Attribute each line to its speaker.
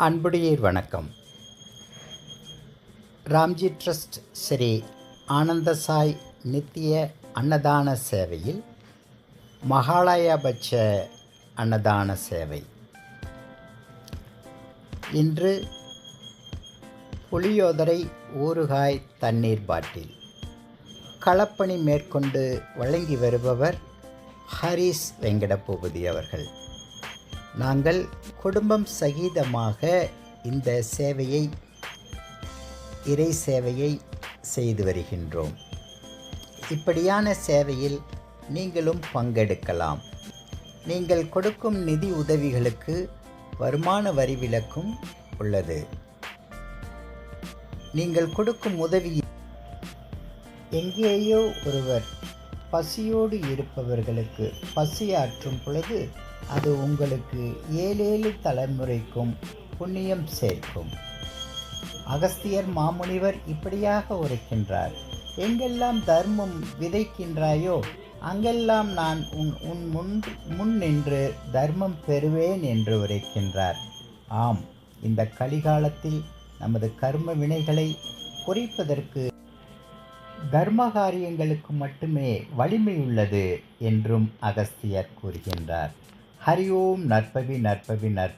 Speaker 1: அன்புடையீர் வணக்கம். ராம்ஜி ட்ரஸ்ட் ஸ்ரீ ஆனந்தசாய் நித்திய அன்னதான சேவையில் மகாலயபட்ச அன்னதான சேவை. இன்று புளியோதரை ஊறுகாய் தண்ணீர் பாட்டில். களப்பணி மேற்கொண்டு வழங்கி வருபவர் ஹரிஸ் வெங்கடபூபதி அவர்கள். நாங்கள் குடும்பம் சகிதமாக இந்த சேவையை இறை சேவையை செய்து வருகின்றோம். இப்படியான சேவையில் நீங்களும் பங்கெடுக்கலாம். நீங்கள் கொடுக்கும் நிதி உதவிகளுக்கு வருமான வரி விலக்கும் உள்ளது. நீங்கள் கொடுக்கும் உதவி எங்கேயோ ஒருவர் பசியோடு இருப்பவர்களுக்கு பசியாற்றும் பொழுது அது உங்களுக்கு ஏழேழு தலைமுறைக்கும் புண்ணியம் சேர்க்கும். அகஸ்தியர் மாமுனிவர் இப்படியாக உரைக்கின்றார் எங்கெல்லாம் தர்மம் விதைக்கின்றாயோ அங்கெல்லாம் நான் உன் உன் முன் முன் நின்று தர்மம் பெறுவேன் என்று உரைக்கின்றார். ஆம் இந்த கலிகாலத்தில் நமது கர்ம வினைகளை குறைப்பதற்கு தர்ம காரியங்களுக்கு மட்டுமே வலிமை உள்ளது என்றும் அகஸ்தியர் கூறுகின்றார். ஹரி ஓம் நற்பவி நற்பவி நற்பவி.